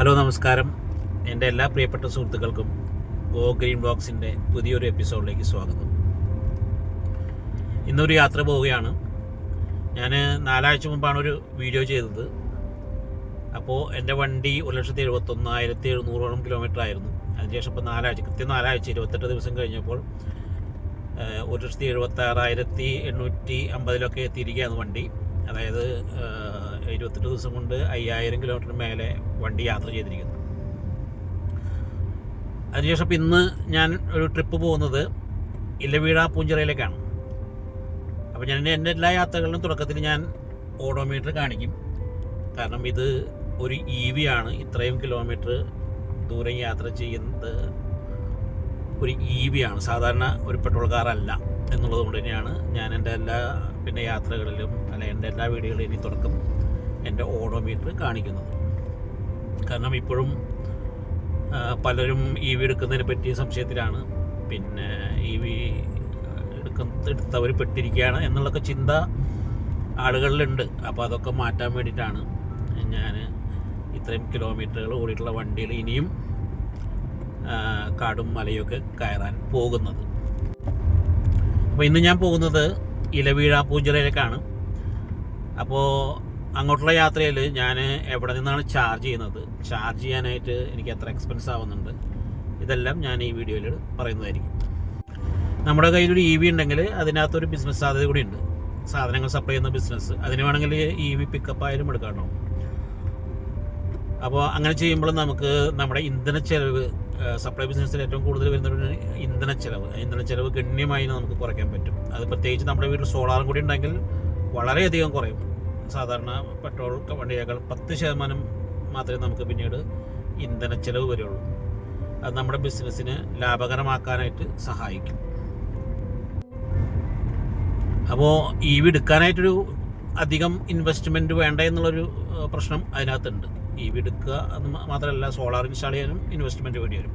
Hello നമസ്കാരം. എന്റെ എല്ലാ പ്രിയപ്പെട്ട സുഹൃത്തുക്കൾക്കും ഗോ ഗ്രീൻ ബ്ലോഗ്സിന്റെ പുതിയൊരു എപ്പിസോഡിലേക്ക് സ്വാഗതം. ഇന്നൊരു യാത്ര പോവുകയാണ്. ഞാൻ നാലാഴ്ച മുമ്പാണ് ഒരു വീഡിയോ ചെയ്തത്. അപ്പോൾ എന്റെ വണ്ടി ഒരു ലക്ഷത്തി എഴുപത്തൊന്നായിരത്തി എഴുന്നൂറോളം കിലോമീറ്റർ ആയിരുന്നു. അതിനുശേഷം ഇപ്പോൾ നാലാഴ്ച കൃത്യം നാലാഴ്ച ഇരുപത്തെട്ട് ദിവസം കഴിഞ്ഞപ്പോൾ ഒരു ലക്ഷത്തി എഴുപത്താറായിരത്തി എണ്ണൂറ്റി അമ്പതിലൊക്കെ എത്തിയിരിക്കുകയാണ് വണ്ടി. അതായത് ഇരുപത്തെട്ട് ദിവസം കൊണ്ട് അയ്യായിരം കിലോമീറ്ററിന് മേലെ വണ്ടി യാത്ര ചെയ്തിരിക്കുന്നു. അതിനുശേഷം ഇപ്പം ഇന്ന് ഞാൻ ഒരു ട്രിപ്പ് പോകുന്നത് ഇല്ലവീഴ പൂഞ്ചിറയിലേക്കാണ്. അപ്പോൾ ഞാൻ എന്റെ എല്ലാ യാത്രകളിലും തുടക്കത്തിൽ ഞാൻ ഓഡോമീറ്റർ കാണിക്കും. കാരണം ഇത് ഒരു ഇ വി ആണ് ഇത്രയും കിലോമീറ്റർ ദൂരം യാത്ര ചെയ്യുന്നത് ഒരു ഇ വി ആണ് സാധാരണ ഒരു പെട്രോൾ കാറല്ല എന്നുള്ളത് കൊണ്ട് തന്നെയാണ് ഞാൻ എന്റെ എല്ലാ പിന്നെ യാത്രകളിലും അല്ല എന്റെ എല്ലാ വീടുകളിലും ഇനി തുടക്കം എന്റെ ഓഡോമീറ്റർ കാണിക്കുന്നത്. കാരണം ഇപ്പോഴും പലരും ഇ വി എടുക്കുന്നതിനെ പറ്റിയ സംശയത്തിലാണ്. പിന്നെ ഇ വി എടുക്കുന്ന എടുത്തവർ പെട്ടിരിക്കുകയാണ് എന്നുള്ളൊക്കെ ചിന്ത ആളുകളിലുണ്ട്. അപ്പോൾ അതൊക്കെ മാറ്റാൻ വേണ്ടിയിട്ടാണ് ഞാൻ ഇത്രയും കിലോമീറ്ററുകൾ ഓടിയിട്ടുള്ള വണ്ടിയിൽ ഇനിയും കാടും മലയൊക്കെ കയറാൻ പോകുന്നത്. അപ്പോൾ ഇന്ന് ഞാൻ പോകുന്നത് ഇലവീഴ പൂഞ്ചിറയിലേക്കാണ്. അപ്പോൾ അങ്ങോട്ടുള്ള യാത്രയിൽ ഞാൻ എവിടെ നിന്നാണ് ചാർജ് ചെയ്യുന്നത്? ചാർജ് ചെയ്യാനായിട്ട് എനിക്ക് എത്ര എക്സ്പെൻസ് ആവുന്നുണ്ട്? ഇതെല്ലാം ഞാൻ ഈ വീഡിയോയിൽ പറയുന്നതായിരിക്കും. നമ്മുടെ കയ്യിൽ ഒരു ഇ വി ഉണ്ടെങ്കിൽ അതിനകത്തൊരു ബിസിനസ് സാധ്യത കൂടി ഉണ്ട്. സാധനങ്ങൾ സപ്ലൈ ചെയ്യുന്ന ബിസിനസ് അതിന് വേണമെങ്കിൽ ഇ വി പിക്കപ്പ് ആയാലും എടുക്കാണോ അപ്പോൾ അങ്ങനെ ചെയ്യുമ്പോൾ നമുക്ക് നമ്മുടെ ഇന്ധന ചെലവ് സപ്ലൈ ബിസിനസ്സിൽ ഏറ്റവും കൂടുതൽ വരുന്നൊരു ഇന്ധന ചെലവ്. ഇന്ധന ചെലവ് ഗണ്യമായി നമുക്ക് കുറയ്ക്കാൻ പറ്റും. അത് പ്രത്യേകിച്ച് നമ്മുടെ വീട്ടിൽ സോളാറും കൂടി ഉണ്ടെങ്കിൽ വളരെയധികം കുറയും. സാധാരണ പെട്രോൾ വണ്ടിയേക്കാൾ പത്ത് ശതമാനം മാത്രമേ നമുക്ക് പിന്നീട് ഇന്ധന ചെലവ് വരുള്ളൂ. അത് നമ്മുടെ ബിസിനസ്സിനെ ലാഭകരമാക്കാനായിട്ട് സഹായിക്കും. അപ്പോൾ ഇ വി എടുക്കാനായിട്ടൊരു അധികം ഇൻവെസ്റ്റ്മെന്റ് വേണ്ട എന്നുള്ളൊരു പ്രശ്നം അതിനകത്തുണ്ട്. ഇ വി എടുക്കുക എന്ന് മാത്രമല്ല സോളാർ ഇൻസ്റ്റാൾ ചെയ്യാനും ഇൻവെസ്റ്റ്മെന്റ് വേണ്ടി വരും.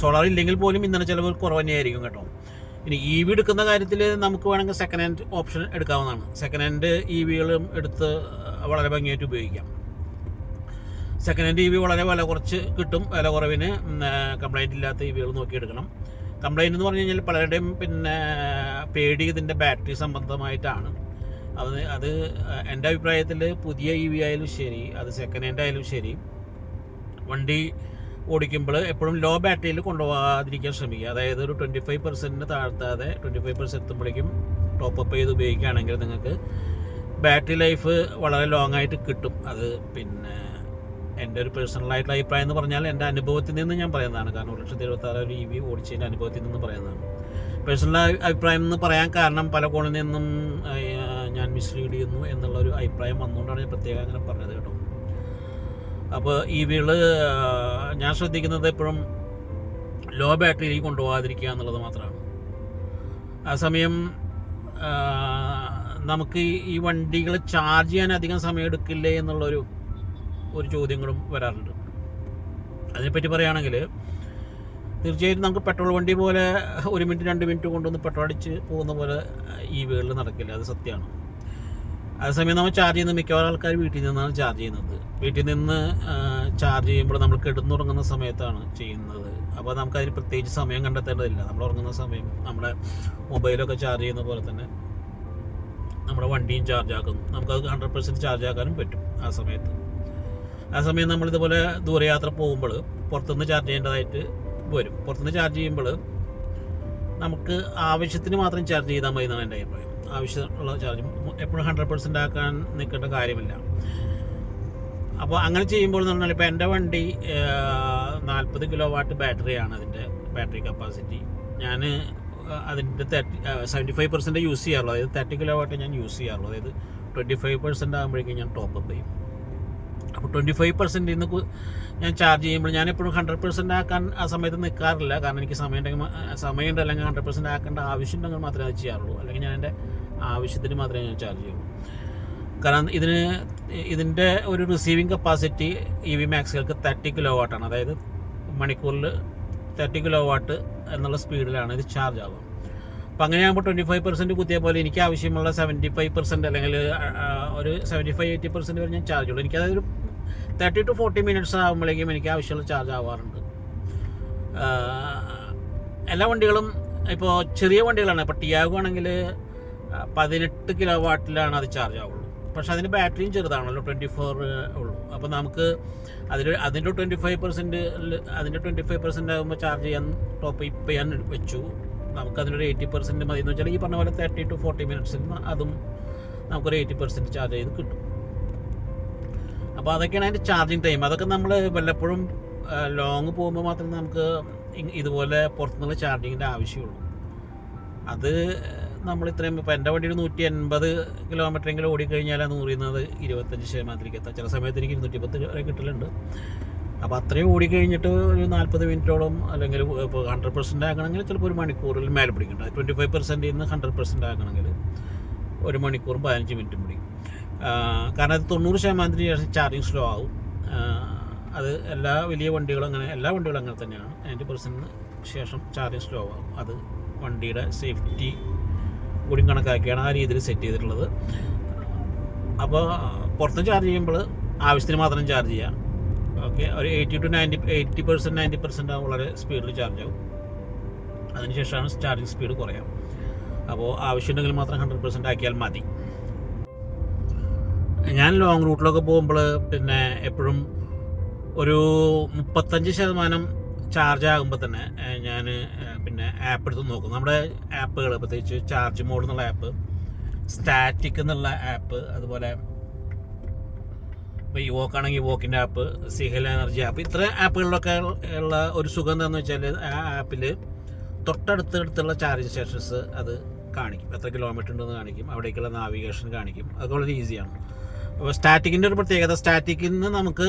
സോളാർ ഇല്ലെങ്കിൽ പോലും ഇന്ധന ചിലവ് കുറവ് തന്നെയായിരിക്കും കേട്ടോ. ഇനി ഇ വി എടുക്കുന്ന കാര്യത്തിൽ നമുക്ക് വേണമെങ്കിൽ സെക്കൻഡ് ഹാൻഡ് ഓപ്ഷൻ എടുക്കാവുന്നതാണ്. സെക്കൻഡ് ഹാൻഡ് ഇ വികളും എടുത്ത് വളരെ ഭംഗിയായിട്ട് ഉപയോഗിക്കാം. സെക്കൻഡ് ഹാൻഡ് ഇ വി വളരെ വില കുറച്ച് കിട്ടും വില കുറവിന് കംപ്ലൈന്റ് ഇല്ലാത്ത ഇ വികൾ നോക്കിയെടുക്കണം കംപ്ലൈന്റ് എന്ന് പറഞ്ഞു കഴിഞ്ഞാൽ പലരുടെയും പിന്നെ പേടി ഇതിന്റെ ബാറ്ററി സംബന്ധമായിട്ടാണ്. അത് അത് എന്റെ അഭിപ്രായത്തിൽ പുതിയ ഇ വി ആയാലും ശരി അത് സെക്കൻഡ് ഹാൻഡ് ആയാലും ശരി വണ്ടി ഓടിക്കുമ്പോൾ എപ്പോഴും ലോ ബാറ്ററിയിൽ കൊണ്ടുപോകാതിരിക്കാൻ ശ്രമിക്കുക. അതായത് ഒരു ട്വന്റി ഫൈവ് പെർസെന്റിന് താഴ്ത്താതെ ട്വന്റി ഫൈവ് പെർസെന്റ് എത്തുമ്പോഴേക്കും ടോപ്പ് അപ്പ് ചെയ്ത് ഉപയോഗിക്കുകയാണെങ്കിൽ നിങ്ങൾക്ക് ബാറ്ററി ലൈഫ് വളരെ ലോങ് ആയിട്ട് കിട്ടും. അത് പിന്നെ എന്റെ ഒരു പേഴ്സണലായിട്ടുള്ള അഭിപ്രായം എന്ന് പറഞ്ഞാൽ എന്റെ അനുഭവത്തിൽ നിന്ന് ഞാൻ പറയുന്നതാണ്. കാരണം ഒരു ലക്ഷത്തി എഴുപത്താറ് ഇ വി ഓടിച്ചതിന്റെ അനുഭവത്തിൽ നിന്ന് പറയുന്നതാണ്. പേഴ്സണൽ അഭിപ്രായം എന്ന് പറയാൻ കാരണം പല കോണിൽ നിന്നും ഞാൻ മിസ്ലീഡ് ചെയ്യുന്നു എന്നുള്ള ഒരു അഭിപ്രായം വന്നുകൊണ്ടാണ് ഞാൻ പ്രത്യേകം അങ്ങനെ പറഞ്ഞത് കേട്ടോ. അപ്പോൾ ഈ വീൾ ഞാൻ ശ്രദ്ധിക്കുന്നത് എപ്പോഴും ലോ ബാറ്ററിയിൽ കൊണ്ടുപോകാതിരിക്കുക എന്നുള്ളത് മാത്രമാണ്. ആ സമയം നമുക്ക് ഈ- വണ്ടികൾ ചാർജ് ചെയ്യാൻ അധികം സമയം എടുക്കില്ലേ എന്നുള്ളൊരു ഒരു ചോദ്യങ്ങളും വരാറുണ്ട്. അതിനെപ്പറ്റി പറയുകയാണെങ്കിൽ തീർച്ചയായിട്ടും നമുക്ക് പെട്രോൾ വണ്ടി പോലെ ഒരു മിനിറ്റ് രണ്ട് മിനിറ്റ് കൊണ്ടൊന്ന് പെട്രോൾ അടിച്ച് പോകുന്ന പോലെ ഈ വീട്ടിൽ നടക്കില്ല. അത് സത്യമാണ്. അതേസമയം നമ്മൾ ചാർജ് ചെയ്യുന്ന മിക്കവാറും ആൾക്കാർ വീട്ടിൽ നിന്നാണ് ചാർജ് ചെയ്യുന്നത്. വീട്ടിൽ നിന്ന് ചാർജ് ചെയ്യുമ്പോൾ നമ്മൾ കിടന്നുറങ്ങുന്ന സമയത്താണ് ചെയ്യുന്നത്. അപ്പോൾ നമുക്ക് അതിന് പ്രത്യേകിച്ച് സമയം കണ്ടെത്തേണ്ടതില്ല. നമ്മൾ ഉറങ്ങുന്ന സമയം നമ്മുടെ മൊബൈലൊക്കെ ചാർജ് ചെയ്യുന്ന പോലെ തന്നെ നമ്മുടെ വണ്ടിയും ചാർജ് ആക്കുന്നു. നമുക്കത് ഹൺഡ്രഡ് പെർസെന്റ് ചാർജ് ആക്കാനും പറ്റും ആ സമയത്ത്. ആ സമയം നമ്മളിതുപോലെ ദൂരയാത്ര പോകുമ്പോൾ പുറത്തുനിന്ന് ചാർജ് ചെയ്യേണ്ടതായിട്ട് വരും. പുറത്തുനിന്ന് ചാർജ് ചെയ്യുമ്പോൾ നമുക്ക് ആവശ്യത്തിന് മാത്രം ചാർജ് ചെയ്താൽ മതി എന്നാണ് എന്റെ അഭിപ്രായം. ആവശ്യമുള്ള ചാർജ് എപ്പോഴും ഹൺഡ്രഡ് പെർസെന്റ് ആക്കാൻ നിൽക്കേണ്ട കാര്യമില്ല. അപ്പോൾ അങ്ങനെ ചെയ്യുമ്പോൾ എന്ന് പറഞ്ഞാൽ ഇപ്പോൾ എന്റെ വണ്ടി നാൽപ്പത് കിലോ വാട്ട് ബാറ്ററിയാണ് അതിന്റെ ബാറ്ററി കപ്പാസിറ്റി ഞാൻ അതിന്റെ thirty seventy five percent use ചെയ്യാറുള്ളൂ. അതായത് തേർട്ടി കിലോ വാട്ട് ഞാൻ യൂസ് ചെയ്യാറുള്ളൂ. അതായത് ട്വന്റി ഫൈവ് പെർസെന്റ് ആകുമ്പോഴേക്കും ഞാൻ ടോപ്പ് അപ്പ് ചെയ്യും. അപ്പോൾ ട്വന്റി ഫൈവ് പെർസെന്റ് ഇന്ന് ഞാൻ ചാർജ് ചെയ്യുമ്പോൾ ഞാൻ എപ്പോഴും ഹൺഡ്രഡ് പെർസെന്റ് ആക്കാൻ ആ സമയത്ത് നിൽക്കാറില്ല കാരണം എനിക്ക് സമയം ഉണ്ടെങ്കിൽ സമയമുണ്ട് അല്ലെങ്കിൽ ഹൺഡ്രഡ് പെർസെന്റ് ആക്കേണ്ട ആവശ്യം ഉണ്ടെങ്കിൽ മാത്രമേ അത് ചെയ്യാറുള്ളൂ. അല്ലെങ്കിൽ ഞാൻ എന്റെ ആവശ്യത്തിന് മാത്രമേ ഞാൻ ചാർജ് ചെയ്യുള്ളൂ. കാരണം ഇതിന് ഇതിന്റെ ഒരു റിസീവിങ് കപ്പാസിറ്റി ഇ വി മാക്സുകൾക്ക് തേർട്ടി കിലോ വാട്ടാണ് അതായത് മണിക്കൂറിൽ തേർട്ടി കിലോ വാട്ട് എന്നുള്ള സ്പീഡിലാണ് ഇത് ചാർജ് ആവുക. അപ്പം അങ്ങനെയാകുമ്പോൾ ട്വന്റി ഫൈവ് പെർസെന്റ് കുത്തിയ പോലെ എനിക്ക് ആവശ്യമുള്ള സെവന്റി ഫൈവ് പെർസെന്റ് അല്ലെങ്കിൽ ഒരു സെവന്റി ഫൈവ് എയ്റ്റി പെർസെന്റ് വരെ ഞാൻ ചാർജ് ഉള്ളൂ എനിക്കതൊരു തേർട്ടി ടു ഫോർട്ടി മിനിറ്റ്സ് ആകുമ്പോഴേക്കും എനിക്ക് ആവശ്യമുള്ള ചാർജ് ആവാറുണ്ട്. എല്ലാ വണ്ടികളും ഇപ്പോൾ ചെറിയ വണ്ടികളാണ്. ഇപ്പോൾ ടിയാഗോ ആണെങ്കിൽ പതിനെട്ട് കിലോ വാട്ടിലാണ് അത് ചാർജ് ആവുള്ളൂ. പക്ഷെ അതിന്റെ ബാറ്ററിയും ചെറുതാണല്ലോ ട്വന്റി ഫോർ ഉള്ളൂ. അപ്പോൾ നമുക്ക് അതിൽ അതിന്റെ ട്വന്റി ഫൈവ് പെർസെന്റ് അതിന്റെ ട്വന്റി ഫൈവ് പെർസെന്റ് ആകുമ്പോൾ ചാർജ് ചെയ്യാൻ ടോപ്പ് ഇപ്പം ഞാൻ വെച്ചു. നമുക്ക് അതിനൊരു എയ്റ്റി പെർസെന്റ് മതി എന്ന് വെച്ചാൽ ഈ പറഞ്ഞ പോലെ തേർട്ടി ടു ഫോർട്ടി മിനിറ്റ്സിൽ അതും നമുക്കൊരു എയ്റ്റി പെർസെന്റ് ചാർജ് ചെയ്ത് കിട്ടും. അപ്പോൾ അതൊക്കെയാണ് അതിന്റെ ചാർജിങ് ടൈം അതൊക്കെ നമ്മൾ വല്ലപ്പോഴും ലോങ് പോകുമ്പോൾ മാത്രമേ നമുക്ക് ഇതുപോലെ പുറത്തുനിന്നുള്ള ചാർജിങ്ങിന്റെ ആവശ്യമുള്ളൂ. അത് നമ്മൾ ഇത്രയും ഇപ്പോൾ എന്റെ വണ്ടി ഒരു നൂറ്റി എൺപത് കിലോമീറ്ററെങ്കിലും ഓടിക്കഴിഞ്ഞാൽ നൂറിയുന്നത് ഇരുപത്തഞ്ച് ശതമാനത്തിലേക്ക് എത്താം. ചില സമയത്ത് എനിക്ക് ഇരുന്നൂറ്റി പത്ത് വരെ കിട്ടലുണ്ട്. അപ്പോൾ അത്രയും ഓടിക്കഴിഞ്ഞിട്ട് ഒരു നാൽപ്പത് മിനിറ്റോളം അല്ലെങ്കിൽ ഇപ്പോൾ ഹൺഡ്രഡ് പെർസെന്റ് ആകണമെങ്കിൽ ചിലപ്പോൾ ഒരു മണിക്കൂറിൽ മേലെ പിടിക്കണ്ട. ട്വന്റി ഫൈവ് പെർസെന്റിൽ നിന്ന് ഹൺഡ്രഡ് പെർസെന്റ് ആകണമെങ്കിൽ ഒരു മണിക്കൂറും പതിനഞ്ച് മിനിറ്റും പിടിക്കും. കാരണം അത് തൊണ്ണൂറ് ശതമാനത്തിന് ശേഷം ചാർജിങ് സ്ലോ ആവും. അത് എല്ലാ വലിയ വണ്ടികളും അങ്ങനെ എല്ലാ വണ്ടികളും അങ്ങനെ തന്നെയാണ്. നയന്റി പെർസെന്റിന് ശേഷം ചാർജിങ് സ്ലോ ആവും. അത് വണ്ടിയുടെ സേഫ്റ്റി കൂടി കണക്കാക്കിയാണ് ആ രീതിയിൽ സെറ്റ് ചെയ്തിട്ടുള്ളത്. അപ്പോൾ പുറത്ത് ചാർജ് ചെയ്യുമ്പോൾ ആവശ്യത്തിന് മാത്രം ചാർജ് ചെയ്യാം. ഓക്കെ ഒരു eighty to ninety eighty percent ninety percent വളരെ സ്പീഡിൽ ചാർജ് ആവും. അതിനുശേഷമാണ് ചാർജിങ് സ്പീഡ് കുറയാം. അപ്പോൾ ആവശ്യമുണ്ടെങ്കിൽ മാത്രം ഹൺഡ്രഡ് പെർസെന്റ് ആക്കിയാൽ മതി. ഞാൻ ലോങ് റൂട്ടിലൊക്കെ പോകുമ്പോൾ പിന്നെ എപ്പോഴും ഒരു മുപ്പത്തഞ്ച് ശതമാനം ചാർജ് ആകുമ്പോൾ തന്നെ ഞാൻ പിന്നെ ആപ്പ് എടുത്ത് നോക്കും. നമ്മുടെ ആപ്പുകൾ പ്രത്യേകിച്ച് ചാർജ് മോഡ് എന്നുള്ള ആപ്പ് സ്റ്റാറ്റിക് എന്നുള്ള ആപ്പ് അതുപോലെ ഇപ്പോൾ യുവോക്ക് ആണെങ്കിൽ യുവോക്കിന്റെ ആപ്പ് സിഹൽ എനർജി ആപ്പ് ഇത്ര ആപ്പുകളിലൊക്കെ ഉള്ള ഒരു സുഖം എന്താണെന്ന് വെച്ചാൽ ആ ആപ്പിൽ തൊട്ടടുത്തടുത്തുള്ള ചാർജിങ് സ്റ്റേഷൻസ് അത് കാണിക്കും. എത്ര കിലോമീറ്റർ ഉണ്ടെന്ന് കാണിക്കും. അവിടേക്കുള്ള നാവിഗേഷൻ കാണിക്കും. അതൊക്കെ വളരെ ഈസിയാണ് സ്റ്റാറ്റിക്കിന്റെ ഒരു പ്രത്യേകത സ്റ്റാറ്റിക്കിൽ നിന്ന് നമുക്ക്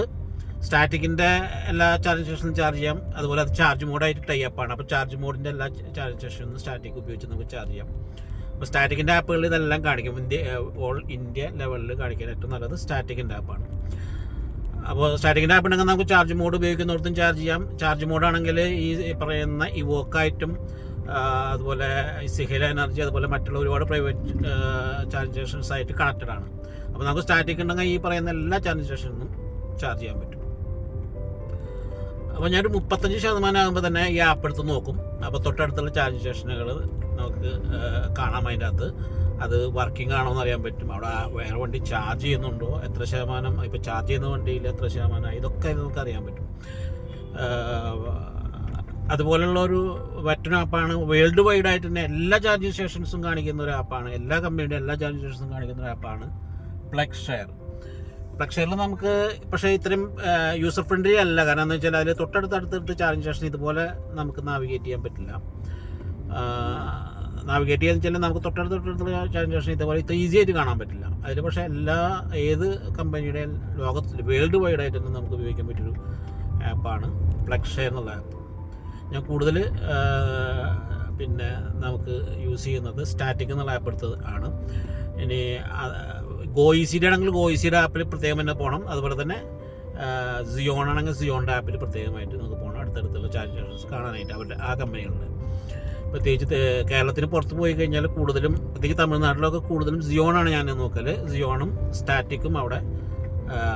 സ്റ്റാറ്റിക്കിന്റെ എല്ലാ ചാർജ് സ്റ്റേഷനും ചാർജ് ചെയ്യാം. അതുപോലെ അത് ചാർജ് മോഡായിട്ട് ടൈ അപ്പാണ് അപ്പോൾ ചാർജ് മോഡിന്റെ എല്ലാ ചാർജ് സ്റ്റേഷനും സ്റ്റാറ്റിക് ഉപയോഗിച്ച് നമുക്ക് ചാർജ് ചെയ്യാം. അപ്പോൾ സ്റ്റാറ്റിക്കിന്റെ ആപ്പുകളിൽ ഇതെല്ലാം കാണിക്കും. ഇന്ത്യ ഓൾ ഇന്ത്യ ലെവലിൽ കാണിക്കാൻ ഏറ്റവും നല്ലത് സ്റ്റാറ്റിക്കിന്റെ ആപ്പാണ് അപ്പോൾ സ്റ്റാറ്റിക്കിന്റെ ആപ്പ് ഉണ്ടെങ്കിൽ നമുക്ക് ചാർജ് മോഡ് ഉപയോഗിക്കുന്നിടത്തും ചാർജ് ചെയ്യാം. ചാർജ് മോഡാണെങ്കിൽ ഈ പറയുന്ന ഈ വോക്കായിട്ടും അതുപോലെ സിഹില എനർജി അതുപോലെ മറ്റുള്ള ഒരുപാട് പ്രൈവറ്റ് ചാർജ് സ്റ്റേഷൻസ് ആയിട്ട് കണക്റ്റഡ് ആണ്. അപ്പോൾ നമുക്ക് സ്റ്റാറ്റിക് ഉണ്ടെങ്കിൽ ഈ പറയുന്ന എല്ലാ ചാർജ് സ്റ്റേഷനും ചാർജ് ചെയ്യാൻ പറ്റും. അപ്പോൾ ഞാനൊരു മുപ്പത്തഞ്ച് ശതമാനം ആകുമ്പോൾ തന്നെ ഈ ആപ്പ് എടുത്ത് നോക്കും. അപ്പോൾ തൊട്ടടുത്തുള്ള ചാർജ് സ്റ്റേഷനുകൾ നമുക്ക് കാണാം അതിന്റെ അകത്ത് അത് വർക്കിംഗ് ആണോ എന്ന് അറിയാൻ പറ്റും. അവിടെ വേറെ വണ്ടി ചാർജ് ചെയ്യുന്നുണ്ടോ? എത്ര ശതമാനം? ഇപ്പോൾ ചാർജ് ചെയ്യുന്ന വണ്ടിയിൽ എത്ര ശതമാനം? ഇതൊക്കെ നമുക്ക് അറിയാൻ പറ്റും. അതുപോലുള്ള ഒരു മറ്റൊരു ആപ്പാണ് വേൾഡ് വൈഡ് ആയിട്ട് തന്നെ എല്ലാ ചാർജിങ് സ്റ്റേഷൻസും കാണിക്കുന്ന ഒരു ആപ്പാണ് എല്ലാ കമ്പനിയുടെ എല്ലാ ചാർജിങ് സ്റ്റേഷൻസും കാണിക്കുന്ന ഒരു ആപ്പാണ് പ്ലഗ് ഷെയർ പ്ലഗ് ഷെയറിൽ നമുക്ക് പക്ഷേ ഇത്രയും യൂസർ ഫ്രണ്ട്ലി അല്ല. കാരണം എന്ന് വെച്ചാൽ അതിൽ തൊട്ടടുത്ത് അടുത്തടുത്ത് ചാർജിങ് സ്റ്റേഷൻ ഇതുപോലെ നമുക്ക് നാവിഗേറ്റ് ചെയ്യാൻ പറ്റില്ല. നാവിഗേറ്റ് ചെയ്യാന്ന് വെച്ചാൽ നമുക്ക് തൊട്ടടുത്ത് തൊട്ടടുത്തുള്ള ചാർജിങ് സ്റ്റേഷൻ ഇതുപോലെ ഇത്ര ഈസി ആയിട്ട് കാണാൻ പറ്റില്ല. അതിൽ പക്ഷേ എല്ലാ ഏത് കമ്പനിയുടെ ലോകത്തിൽ വേൾഡ് വൈഡ് ആയിട്ട് തന്നെ നമുക്ക് ഉപയോഗിക്കാൻ പറ്റിയൊരു ആപ്പാണ് പ്ലഗ് ഷെയർ എന്നുള്ള ആപ്പ് ഞാൻ കൂടുതൽ പിന്നെ നമുക്ക് യൂസ് ചെയ്യുന്നത് സ്റ്റാറ്റിക് എന്നുള്ള ആപ്പ് എടുത്തത് ആണ്. ഇനി ഗോയിസിയുടെ ആണെങ്കിൽ ഗോയിസിയുടെ ആപ്പിൽ പ്രത്യേകം തന്നെ പോകണം. അതുപോലെ തന്നെ സിയോൺ ആണെങ്കിൽ സിയോണിന്റെ ആപ്പിൽ പ്രത്യേകമായിട്ട് നമുക്ക് പോകണം. അടുത്തടുത്തുള്ള ചാനൽസ് കാണാനായിട്ട് അവരുടെ ആ കമ്പനികളുടെ. പ്രത്യേകിച്ച് കേരളത്തിന് പുറത്ത് പോയി കഴിഞ്ഞാൽ കൂടുതലും പ്രത്യേകിച്ച് തമിഴ്നാട്ടിലൊക്കെ കൂടുതലും സിയോണാണ് ഞാൻ നോക്കൽ സിയോണും സ്റ്റാറ്റിക്കും അവിടെ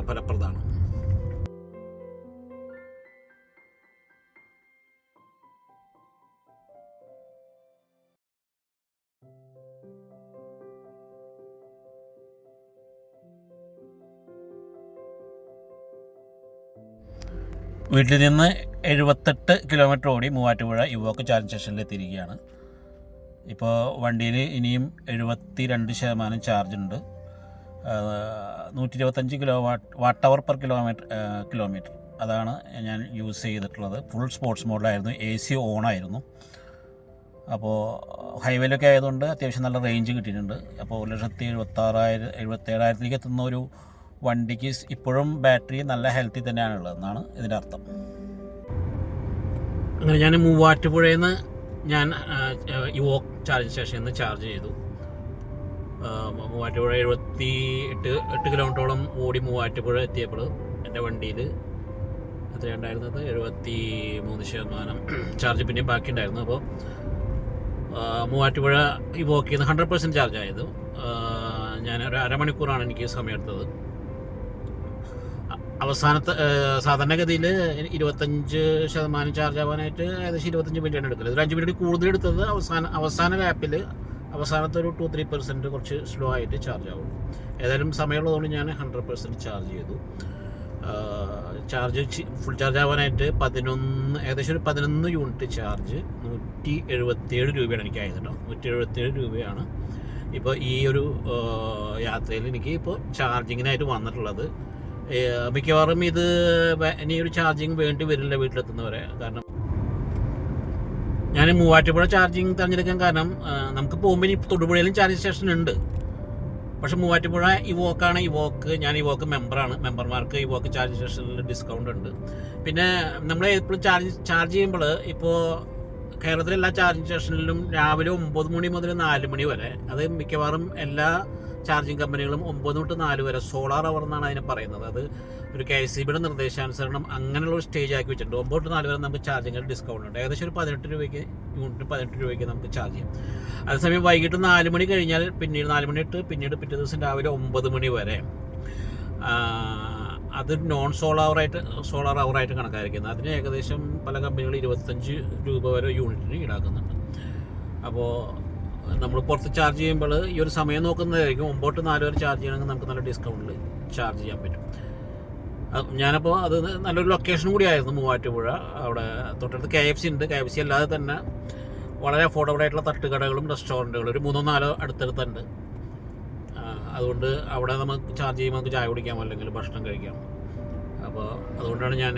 ഫലപ്രദമാണ്. വീട്ടിൽ നിന്ന് എഴുപത്തെട്ട് കിലോമീറ്റർ ഓടി മൂവാറ്റുപുഴ യുവോക്ക് ചാർജ് സ്റ്റേഷനിൽ എത്തിയിരിക്കുകയാണ് ഇപ്പോൾ വണ്ടിയിൽ ഇനിയും എഴുപത്തി രണ്ട് ശതമാനം ചാർജ് ഉണ്ട്. നൂറ്റി ഇരുപത്തഞ്ച് kilo watt watt hour per kilometre kilometre അതാണ് ഞാൻ യൂസ് ചെയ്തിട്ടുള്ളത്. ഫുൾ സ്പോർട്സ് മോഡിലായിരുന്നു എ സി ഓണായിരുന്നു അപ്പോൾ ഹൈവേയിലൊക്കെ ആയതുകൊണ്ട് അത്യാവശ്യം നല്ല റേഞ്ച് കിട്ടിയിട്ടുണ്ട്. അപ്പോൾ ഒരു ലക്ഷത്തി എഴുപത്താറായിരം എഴുപത്തേഴായിരത്തിലേക്ക് എത്തുന്ന ഒരു വണ്ടിക്ക് ഇപ്പോഴും ബാറ്ററി നല്ല ഹെൽത്തി തന്നെയാണുള്ളത് എന്നാണ് ഇതിന്റെ അർത്ഥം. അങ്ങനെ ഞാൻ മൂവാറ്റുപുഴയിൽ നിന്ന് ഞാൻ യുവോക്ക് ചാർജ് സ്റ്റേഷനിൽ നിന്ന് ചാർജ് ചെയ്തു. മൂവാറ്റുപുഴ എഴുപത്തി എട്ട് എട്ട് കിലോമീറ്ററോളം ഓടി മൂവാറ്റുപുഴ എത്തിയപ്പോൾ എന്റെ വണ്ടിയിൽ എത്രയുണ്ടായിരുന്നത്? എഴുപത്തി മൂന്ന് ശതമാനം ചാർജ് പിന്നെയും ബാക്കി ഉണ്ടായിരുന്നു അപ്പോൾ മൂവാറ്റുപുഴ ഈ വോക്ക് ചെയ്യുന്ന ഹൺഡ്രഡ് പെർസെന്റ് ചാർജ് ആയത്. ഞാൻ ഒരു അരമണിക്കൂറാണ് എനിക്ക് സമയം എടുത്തത് അവസാനത്തെ സാധാരണഗതിയിൽ ഇരുപത്തഞ്ച് ശതമാനം ചാർജ് ആവാനായിട്ട് ഏകദേശം ഇരുപത്തഞ്ച് മിനിറ്റാണ് എടുക്കൽ ഒരു അഞ്ച് മിനിറ്റ് കൂടുതൽ എടുത്തത് അവസാന അവസാന ലാപ്പിൽ അവസാനത്തെ ഒരു ടു ത്രീ പെർസെന്റ് കുറച്ച് സ്ലോ ആയിട്ട് ചാർജ് ആവും ഏതായാലും സമയമുള്ളതുകൊണ്ട് ഞാൻ ഹൺഡ്രഡ് പെർസെന്റ് ചാർജ് ചെയ്തു. ചാർജ് ഫുൾ ചാർജ് ആവാനായിട്ട് പതിനൊന്ന് ഏകദേശം ഒരു പതിനൊന്ന് യൂണിറ്റ് ചാർജ് നൂറ്റി എഴുപത്തിയേഴ് രൂപയാണ് എനിക്ക് ആയത് കേട്ടോ നൂറ്റി എഴുപത്തിയേഴ് രൂപയാണ് ഇപ്പോൾ ഈ ഒരു യാത്രയിൽ എനിക്ക് ഇപ്പോൾ ചാർജിങ്ങിനായിട്ട് വന്നിട്ടുള്ളത്. മിക്കവാറും ഇത് ഇനി ഒരു ചാർജിങ് വേണ്ടി വരില്ല വീട്ടിലെത്തുന്നവരെ. കാരണം ഞാൻ മൂവാറ്റുപുഴ ചാർജിങ് തിരഞ്ഞെടുക്കാൻ കാരണം നമുക്ക് പോകുമ്പോൾ ഇനി തൊടുപുഴയിലും ചാർജിങ് സ്റ്റേഷൻ ഉണ്ട്. പക്ഷെ മൂവാറ്റുപുഴ ഈ വോക്ക് ഞാൻ ഈ ഇവോക്ക് മെമ്പറാണ് മെമ്പർമാർക്ക് വോക്ക് ചാർജ് സ്റ്റേഷനിൽ ഡിസ്കൗണ്ട് ഉണ്ട്. പിന്നെ നമ്മൾ എപ്പോഴും ചാർജ് ചാർജ് ചെയ്യുമ്പോൾ ഇപ്പോൾ കേരളത്തിലെ എല്ലാ ചാർജിങ് സ്റ്റേഷനിലും രാവിലെ ഒമ്പത് മണി മുതൽ നാല് മണി വരെ. അത് മിക്കവാറും എല്ലാ ചാർജിങ് കമ്പനികളും ഒമ്പത് തൊട്ട് നാല് വരെ സോളാർ അവർ എന്നാണ് അതിനെ പറയുന്നത്. അത് ഒരു കെ സി ബിയുടെ നിർദ്ദേശാനുസരണം അങ്ങനെയുള്ള ഒരു സ്റ്റേജ് ആക്കി വെച്ചിട്ടുണ്ട്. ഒമ്പത് തൊട്ട് നാല് വരെ നമുക്ക് ചാർജിങ്ങിൽ ഡിസ്കൗണ്ട് ഉണ്ട്. ഏകദേശം ഒരു പതിനെട്ട് രൂപയ്ക്ക് യൂണിറ്റ് പതിനെട്ട് രൂപയ്ക്ക് നമുക്ക് ചാർജ് ചെയ്യാം. അതേസമയം വൈകിട്ട് നാല് മണി കഴിഞ്ഞാൽ പിന്നീട് നാല് മണി ഇട്ട് പിന്നീട് പിറ്റേ ദിവസം രാവിലെ ഒമ്പത് മണി വരെ. അത് നോൺ സോളാർ ആയിട്ട് സോളാർ അവറായിട്ട് കണക്കായിരിക്കുന്നത്. അതിന് ഏകദേശം പല കമ്പനികളും ഇരുപത്തഞ്ച് രൂപ വരെ യൂണിറ്റിന് ഈടാക്കുന്നുണ്ട്. അപ്പോൾ നമ്മൾ പുറത്ത് ചാർജ് ചെയ്യുമ്പോൾ ഈ ഒരു സമയം നോക്കുന്നതായിരിക്കും. ഒമ്പോട്ട് നാല് വരെ ചാർജ് ചെയ്യണമെങ്കിൽ നമുക്ക് നല്ല ഡിസ്കൗണ്ടിൽ ചാർജ് ചെയ്യാൻ പറ്റും. ഞാനപ്പോൾ അത് നല്ലൊരു ലൊക്കേഷൻ കൂടി ആയിരുന്നു മൂവാറ്റുപുഴ. അവിടെ തൊട്ടടുത്ത് കെ എഫ് സി ഉണ്ട്. കെ എഫ് സി അല്ലാതെ തന്നെ വളരെ അഫോർഡബിൾ ആയിട്ടുള്ള തട്ടുകടകളും റെസ്റ്റോറന്റുകളും ഒരു മൂന്നോ നാലോ അടുത്തടുത്തുണ്ട്. അതുകൊണ്ട് അവിടെ നമുക്ക് ചാർജ് ചെയ്യുമ്പോൾ നമുക്ക് ചായ കുടിക്കാം അല്ലെങ്കിൽ ഭക്ഷണം കഴിക്കാം. അപ്പോൾ അതുകൊണ്ടാണ് ഞാൻ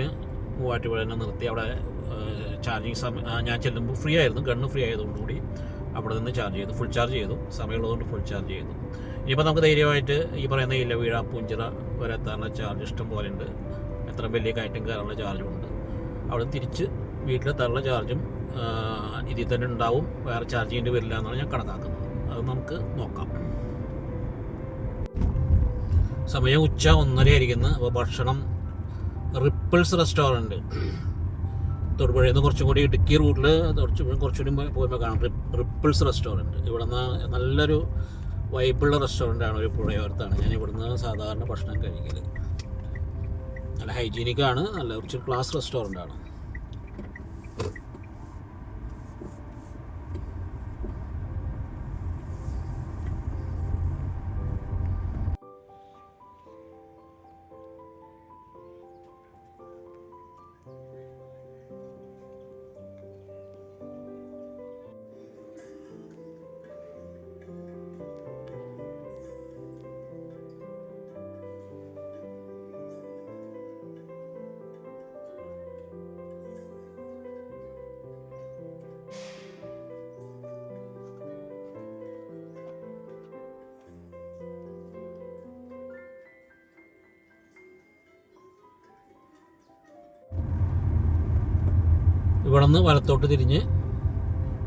മൂവാറ്റുപുഴ തന്നെ നിർത്തി. അവിടെ ചാർജിങ് സമയം ഞാൻ ചെല്ലുമ്പോൾ ഫ്രീ ആയിരുന്നു. ഗണ്ണ് ഫ്രീ ആയതുകൊണ്ടുകൂടി അവിടെ നിന്ന് ചാർജ് ചെയ്തു. ഫുൾ ചാർജ് ചെയ്തു. സമയമുള്ളതുകൊണ്ട് ഫുൾ ചാർജ് ചെയ്തു. ഇനിയിപ്പോൾ നമുക്ക് ധൈര്യമായിട്ട് ഈ പറയുന്ന ഇലവീഴ പൂഞ്ചിറ വരെ എത്താനുള്ള ചാർജ് ഇഷ്ടം പോലെ ഉണ്ട്. എത്ര വലിയ കയറ്റം കയറാനുള്ള ചാർജും ഉണ്ട്. അവിടെ തിരിച്ച് വീട്ടിലെത്താനുള്ള ചാർജും ഇതിൽ തന്നെ ഉണ്ടാവും. വേറെ ചാർജ് ചെയ്യേണ്ടി വരില്ല എന്നാണ് ഞാൻ കണക്കാക്കുന്നത്. അത് നമുക്ക് നോക്കാം. സമയം ഉച്ച ഒന്നര ആയിരിക്കുന്നു അപ്പോൾ ഭക്ഷണം റിപ്പിൾസ് റെസ്റ്റോറന്റ് തൊടുപുഴയിൽ നിന്ന് കുറച്ചും കൂടി ഇടുക്കി റൂട്ടിൽ കുറച്ചും കുറച്ചുകൂടി പോകുമ്പോൾ കാണാം. Rip Ripples restaurant. ഇവിടെ നിന്ന് നല്ലൊരു വൈബിളുള്ള റെസ്റ്റോറന്റ് ആണ് ഒരു പുഴയോരത്താണ്. ഞാൻ ഇവിടുന്ന് സാധാരണ ഭക്ഷണം കഴിക്കൽ നല്ല ഹൈജീനിക്കാണ്. നല്ല കുറച്ച് ക്ലാസ് റെസ്റ്റോറന്റ് ആണ് ഇവിടെ നിന്ന് വലത്തോട്ട് തിരിഞ്ഞ്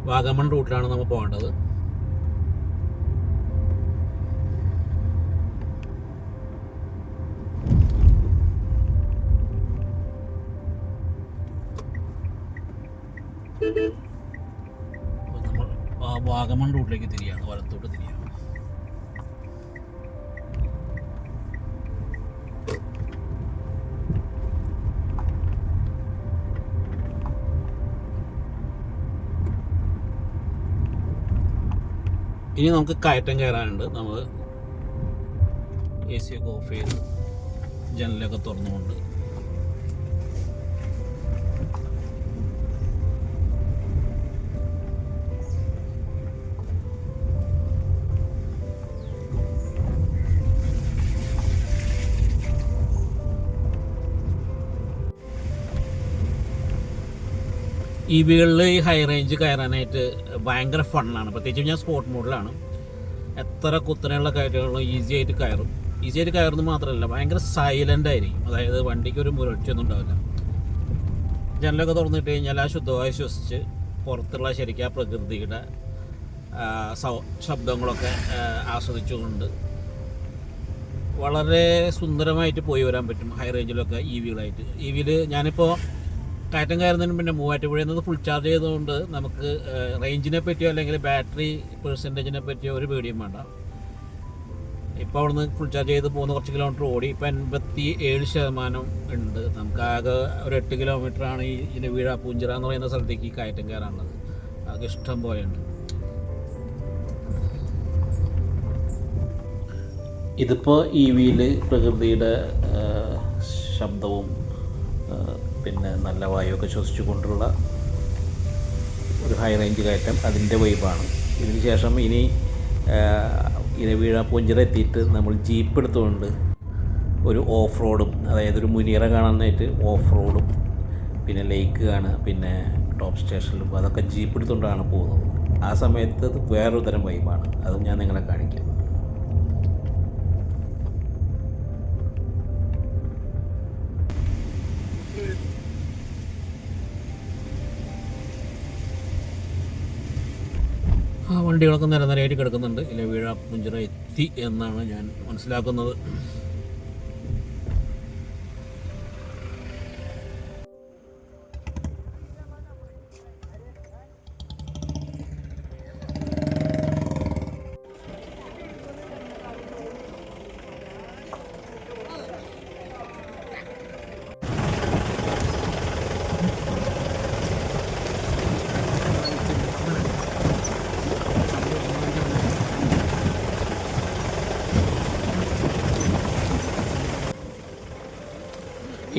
വാഗമൺ റൂട്ടിലാണ് നമ്മൾ പോകേണ്ടത്. വാഗമൺ റൂട്ടിലേക്ക് തിരിയാണ് വലത്തോട്ട് തിരിയാണ്. ഇനി നമുക്ക് കയറ്റം കയറാനുണ്ട്. നമ്മൾ എ സി ഒക്കെ ഓഫ് ചെയ്ത് ജനലൊക്കെ തുറന്നുകൊണ്ട് ഈ വീകളിൽ ഈ ഹൈ റേഞ്ച് കയറാനായിട്ട് ഭയങ്കര ഫണ്ണാണ് പ്രത്യേകിച്ച് ഞാൻ സ്പോർട്ട് മോഡിലാണ് എത്ര കുത്തനെയുള്ള കയറ്റങ്ങളും ഈസി ആയിട്ട് കയറും. ഈസി ആയിട്ട് കയറുന്നത് മാത്രമല്ല ഭയങ്കര സൈലന്റ് ആയിരിക്കും. അതായത് വണ്ടിക്ക് ഒരു മുരൾച്ചയൊന്നും ഉണ്ടാവില്ല. ജനലൊക്കെ തുറന്നിട്ട് കഴിഞ്ഞാൽ ആ ശുദ്ധമായി ശ്വസിച്ച് പുറത്തുള്ള ശരിക്കും ആ പ്രകൃതിയുടെ ശബ്ദങ്ങളൊക്കെ ആസ്വദിച്ചുകൊണ്ട് വളരെ സുന്ദരമായിട്ട് പോയി വരാൻ പറ്റും ഹൈ റേഞ്ചിലൊക്കെ ഇ വികളായിട്ട് ഇ വിയിൽ ഞാനിപ്പോൾ കയറ്റം കയറുന്നതിന് പിന്നെ മൂവാറ്റുപുഴയിൽ നിന്ന് ഫുൾ ചാർജ് ചെയ്തുകൊണ്ട് നമുക്ക് റേഞ്ചിനെ പറ്റിയോ അല്ലെങ്കിൽ ബാറ്ററി പെർസെന്റേജിനെ പറ്റിയോ ഒരു പേടിയും വേണ്ട. ഇപ്പോൾ അവിടുന്ന് ഫുൾ ചാർജ് ചെയ്ത് പോകുന്ന കുറച്ച് കിലോമീറ്റർ ഓടി ഇപ്പോൾ എൺപത്തി ഏഴ് ശതമാനം ഉണ്ട്. നമുക്ക് ആകെ ഒരു എട്ട് കിലോമീറ്ററാണ് ഈ ഇതിന്റെ വീഴ പൂഞ്ചിറ എന്ന് പറയുന്ന സ്ഥലത്തേക്ക് കയറ്റം കയറാനുള്ളത്. അതൊക്കെ ഇഷ്ടം പോലെയുണ്ട് ഇതിപ്പോൾ ഈ വീൽ പ്രകൃതിയുടെ ശബ്ദവും പിന്നെ നല്ല വായുവൊക്കെ ശ്വസിച്ചുകൊണ്ടുള്ള ഒരു ഹൈ റേഞ്ച് കയറ്റം അതിന്റെ വൈബാണ് ഇതിന് ശേഷം ഇനി ഇരവീഴ പൂഞ്ചിറ എത്തിയിട്ട് നമ്മൾ ജീപ്പ് എടുത്തുകൊണ്ട് ഒരു ഓഫ് റോഡും അതായത് ഒരു മുനിയറ കാണാനായിട്ട് ഓഫ് റോഡും പിന്നെ ലേക്ക് കാണുക പിന്നെ ടോപ്പ് സ്റ്റേഷനിലും അതൊക്കെ ജീപ്പ് എടുത്തുകൊണ്ടാണ് പോകുന്നത്. ആ സമയത്ത് വേറൊരു തരം വൈബാണ് അതും ഞാൻ നിങ്ങളെ കാണിക്കാം. വണ്ടികളൊക്കെ നിരനിരയായിട്ട് കിടക്കുന്നുണ്ട്. ഇലവീഴ പുഞ്ചിറ എത്തി എന്നാണ് ഞാൻ മനസ്സിലാക്കുന്നത്.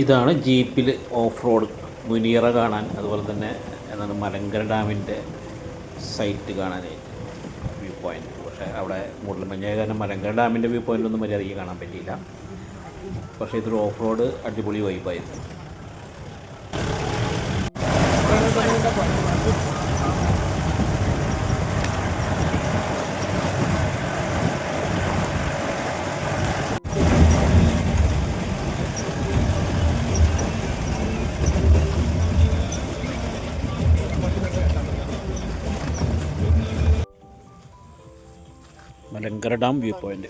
ഇതാണ് ജീപ്പിൽ ഓഫ് റോഡ് മുനിയറ കാണാൻ അതുപോലെ തന്നെ എന്താണ് മലങ്കര ഡാമിന്റെ സൈറ്റ് കാണാനായിട്ട് വ്യൂ പോയിന്റ് പക്ഷേ അവിടെ മുകളിൽ മഞ്ഞായ കാരണം മലങ്കര ഡാമിന്റെ വ്യൂ പോയിന്റൊന്നും മര്യാദയ്ക്ക് കാണാൻ പറ്റിയില്ല. പക്ഷേ ഇതൊരു ഓഫ് റോഡ് അടിപൊളി വൈബായിരുന്നു മലങ്കര ഡാം വ്യൂ പോയിന്റ്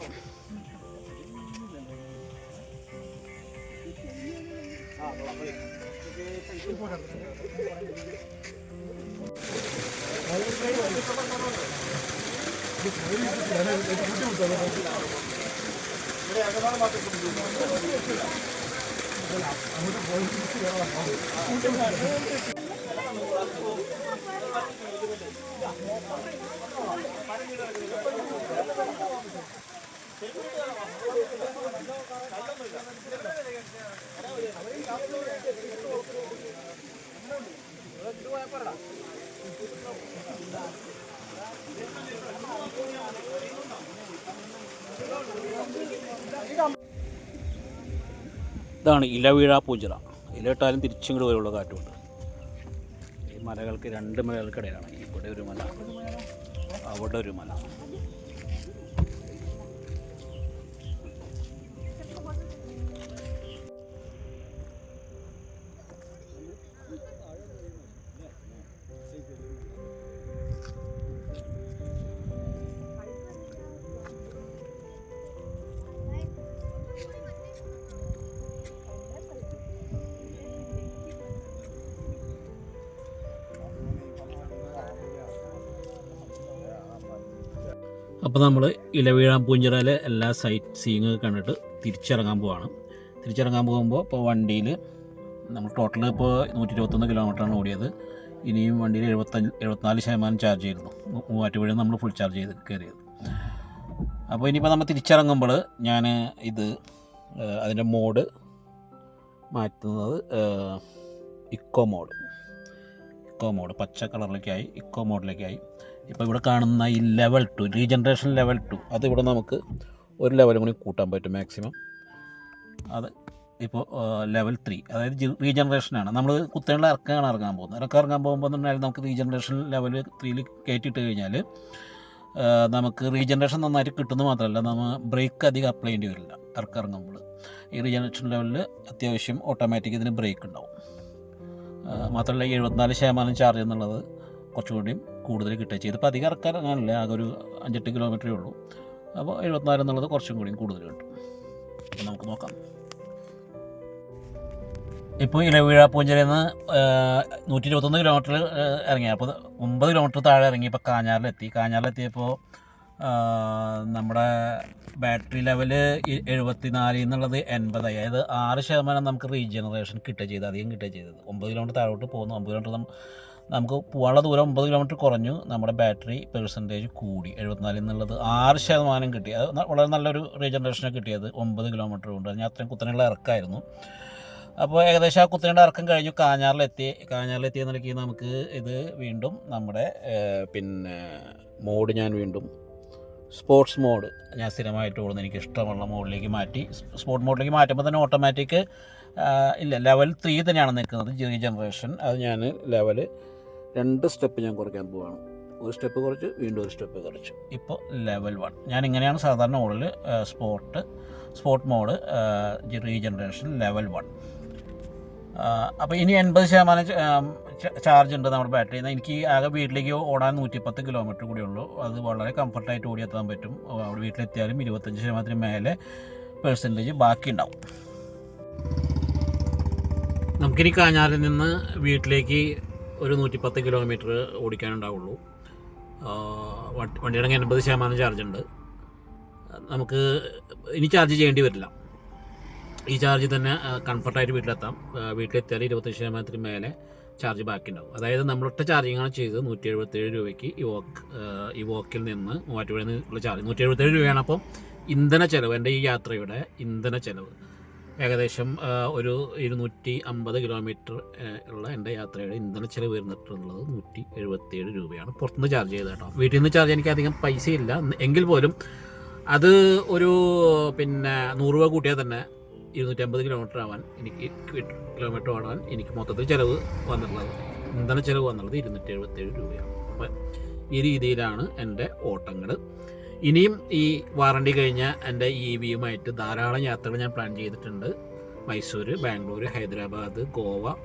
ഇതാണ് ഇലവീഴ പൂഞ്ചിറ ഇലയിട്ടാലും തിരിച്ചിങ്ങോട്ട് വരെയുള്ള കാറ്റുണ്ട്. ഈ മലകൾക്ക് രണ്ട് മലകൾക്കിടയിലാണ്. ഇവിടെ ഒരു മല അവിടെ ഒരു മല. true. അപ്പോൾ നമ്മൾ ഇലവീഴാം പൂഞ്ചിറയിലെ എല്ലാ സൈറ്റ് സീയിങ് കണ്ടിട്ട് തിരിച്ചിറങ്ങാൻ പോവാണ്. തിരിച്ചിറങ്ങാൻ പോകുമ്പോൾ ഇപ്പോൾ വണ്ടിയിൽ നമ്മൾ ടോട്ടൽ ഇപ്പോൾ നൂറ്റി ഇരുപത്തൊന്ന് കിലോമീറ്ററാണ് ഓടിയത്. ഇനിയും വണ്ടിയിൽ എഴുപത്തഞ്ച് എഴുപത്തിനാല് ശതമാനം ചാർജ് ചെയ്തിരുന്നു. മൂവാറ്റുപുഴ നമ്മൾ ഫുൾ ചാർജ് ചെയ്ത് കയറിയത്. അപ്പോൾ ഇനിയിപ്പോൾ നമ്മൾ തിരിച്ചിറങ്ങുമ്പോൾ ഞാൻ ഇത് അതിന്റെ മോഡ് മാറ്റുന്നത് ഇക്കോ മോഡ് ഇക്കോ മോഡ് പച്ച കളറിലേക്കായി ഇക്കോ മോഡിലേക്കായി ഇപ്പോൾ ഇവിടെ കാണുന്ന ഈ level two regeneration level two അത് ഇവിടെ നമുക്ക് ഒരു ലെവലും കൂടി കൂട്ടാൻ പറ്റും മാക്സിമം അത് ഇപ്പോൾ ലെവൽ ത്രീ അതായത് റീജനറേഷനാണ് നമ്മൾ കുത്തേണ്ട ഇറക്കാണ് ഇറങ്ങാൻ പോകുന്നത്. ഇറക്കം ഇറങ്ങാൻ പോകുമ്പോൾ പറഞ്ഞാൽ നമുക്ക് റീജനറേഷൻ ലെവൽ ത്രീയിൽ കയറ്റിയിട്ട് കഴിഞ്ഞാൽ നമുക്ക് റീജനറേഷൻ നന്നായിട്ട് കിട്ടുന്നത് മാത്രമല്ല നമ്മൾ ബ്രേക്ക് അധികം അപ്ലൈ ചെയ്യേണ്ടി വരില്ല ഇറക്കം ഇറങ്ങുമ്പോൾ. ഈ റീജനറേഷൻ ലെവലിൽ അത്യാവശ്യം ഓട്ടോമാറ്റിക് ഇതിന് ബ്രേക്ക് ഉണ്ടാവും. മാത്രമല്ല എഴുപത്തിനാല് ശതമാനം ചാർജ് എന്നുള്ളത് കുറച്ചുകൂടിയും കൂടുതൽ കിട്ടുക ചെയ്തു. ഇപ്പോൾ അധികം ഇറക്കാൻ ഇറങ്ങാനില്ല ആകെ ഒരു അഞ്ചെട്ട് കിലോമീറ്ററേ ഉള്ളൂ. അപ്പോൾ എഴുപത്തിനാല് എന്നുള്ളത് കുറച്ചും കൂടിയും കൂടുതൽ കിട്ടും. നമുക്ക് നോക്കാം. ഇപ്പോൾ ഇലവീഴ പൂഞ്ചിറയിൽ നിന്ന് നൂറ്റി ഇരുപത്തൊന്ന് കിലോമീറ്റർ ഇറങ്ങി. അപ്പോൾ ഒമ്പത് കിലോമീറ്റർ താഴെ ഇറങ്ങി ഇപ്പോൾ കാഞ്ഞാറിലെത്തി. കാഞ്ഞാറിലെത്തിയപ്പോൾ നമ്മുടെ ബാറ്ററി ലെവൽ എഴുപത്തിനാലിൽ എന്നുള്ളത് എൺപതായി. അതായത് ആറ് ശതമാനം നമുക്ക് റീജനറേഷൻ കിട്ടുക ചെയ്തത് അധികം കിട്ടുക ചെയ്തത് ഒമ്പത് കിലോമീറ്റർ താഴോട്ട് പോകുന്നു. ഒമ്പത് കിലോമീറ്റർ നമുക്ക് പോകാനുള്ള ദൂരം ഒമ്പത് കിലോമീറ്റർ കുറഞ്ഞു. നമ്മുടെ ബാറ്ററി പെർസെന്റേജ് കൂടി. എഴുപത്തിനാലിൽ നിന്നുള്ളത് ആറ് ശതമാനം കിട്ടി. അത് വളരെ നല്ലൊരു റീജനറേഷനെ കിട്ടിയത്. ഒമ്പത് കിലോമീറ്റർ കൊണ്ട്. ഞാൻ അത്രയും കുത്തനെയുള്ള ഇറക്കമായിരുന്നു അപ്പോൾ ഏകദേശം ആ കുത്തനെയുടെ ഇറക്കം കഴിഞ്ഞു. കാഞ്ഞാറിലെത്തി കാഞ്ഞാറിലെത്തിയ നിലയ്ക്ക് നമുക്ക് ഇത് വീണ്ടും നമ്മുടെ പിന്നെ മോഡ് ഞാൻ വീണ്ടും സ്പോർട്സ് മോഡ് ഞാൻ സ്ഥിരമായിട്ട് ഓടുന്ന എനിക്ക് ഇഷ്ടമുള്ള മോഡിലേക്ക് മാറ്റി. സ്പോർട്സ് മോഡിലേക്ക് മാറ്റുമ്പോൾ തന്നെ ഓട്ടോമാറ്റിക് ഇല്ല ലെവൽ ത്രീ തന്നെയാണ് നിൽക്കുന്നത്. ജനറേഷൻ അത് ഞാൻ ലെവൽ രണ്ട് സ്റ്റെപ്പ് ഞാൻ കുറയ്ക്കാൻ പോവാണ്. ഒരു സ്റ്റെപ്പ് കുറച്ച് വീണ്ടും ഒരു സ്റ്റെപ്പ് കുറച്ച്. ഇപ്പോൾ ലെവൽ വൺ ഞാൻ ഇങ്ങനെയാണ് സാധാരണ മോഡിൽ sport sport mode regeneration level one അപ്പോൾ ഇനി എൺപത് ശതമാനം ചാർജ് ഉണ്ട് നമ്മുടെ ബാറ്ററി എനിക്ക് ആകെ വീട്ടിലേക്ക് ഓടാൻ നൂറ്റിപ്പത്ത് കിലോമീറ്റർ കൂടി ഉള്ളൂ. അത് വളരെ കംഫർട്ടായിട്ട് ഓടിയെത്താൻ പറ്റും. അവിടെ വീട്ടിലെത്തിയാലും ഇരുപത്തഞ്ച് ശതമാനത്തിന് മേലെ പെർസെന്റേജ് ബാക്കി ഉണ്ടാവും. നമുക്കിനി കാഞ്ഞാറിൽ നിന്ന് വീട്ടിലേക്ക് ഒരു നൂറ്റിപ്പത്ത് കിലോമീറ്റർ ഓടിക്കാനുണ്ടാവുള്ളൂ. വണ്ടിയുടെ എൺപത് ശതമാനം ചാർജ് ഉണ്ട്. നമുക്ക് ഇനി ചാർജ് ചെയ്യേണ്ടി വരില്ല. ഈ ചാർജ് തന്നെ കംഫർട്ടായിട്ട് വീട്ടിലെത്താം. വീട്ടിലെത്തിയാൽ ഇരുപത്തഞ്ച് ശതമാനത്തിന് മേലെ ചാർജ് ബാക്കി ഉണ്ടാവും അതായത് നമ്മളൊട്ട ചാർജിങ്ങാണ് ചെയ്തത്. നൂറ്റി എഴുപത്തേഴ് രൂപയ്ക്ക് ഈ വോക്ക് ഈ വോക്കിൽ നിന്ന് മൂവാറ്റുപുഴയിൽ നിന്നുള്ള ചാർജ് നൂറ്റി എഴുപത്തേഴ് രൂപയാണ് അപ്പം ഇന്ധന ചെലവ്. എന്റെ ഈ യാത്രയുടെ ഇന്ധന ചെലവ്. ഏകദേശം ഒരു ഇരുന്നൂറ്റി അമ്പത് കിലോമീറ്റർ ഉള്ള എന്റെ യാത്രയുടെ ഇന്ധന ചെലവ് വരുന്നിട്ടുള്ളത് നൂറ്റി എഴുപത്തിയേഴ് രൂപയാണ് പുറത്തുനിന്ന് ചാർജ് ചെയ്തത് കേട്ടോ. വീട്ടിൽ നിന്ന് ചാർജ് എനിക്ക് അധികം പൈസയില്ല. എങ്കിൽ പോലും അത് ഒരു പിന്നെ നൂറ് രൂപ കൂട്ടിയാൽ തന്നെ ഇരുന്നൂറ്റി അമ്പത് കിലോമീറ്റർ ആവാൻ എനിക്ക് കിലോമീറ്റർ ആവാൻ എനിക്ക് മൊത്തത്തിൽ ചിലവ് വന്നിട്ടുള്ളത് ഇന്ധന ചിലവ് വന്നിട്ടുള്ളത് ഇരുന്നൂറ്റി എഴുപത്തേഴ് രൂപയാണ്. അപ്പം ഈ രീതിയിലാണ് എന്റെ ഓട്ടങ്ങൾ. ഇനിയും ഈ വാറണ്ടി കഴിഞ്ഞ എന്റെ ഇ വിയുമായിട്ട് ധാരാളം യാത്രകൾ ഞാൻ പ്ലാൻ ചെയ്തിട്ടുണ്ട്. മൈസൂർ ബാംഗ്ലൂർ ഹൈദരാബാദ് ഗോവ.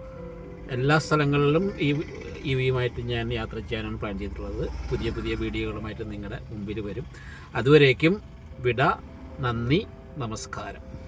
എല്ലാ സ്ഥലങ്ങളിലും ഈ ഇ വിയുമായിട്ട് ഞാൻ യാത്ര ചെയ്യാനാണ് പ്ലാൻ ചെയ്തിട്ടുള്ളത്. പുതിയ പുതിയ വീഡിയോകളുമായിട്ട് നിങ്ങളുടെ മുമ്പിൽ വരും. അതുവരേക്കും വിട നന്ദി നമസ്കാരം.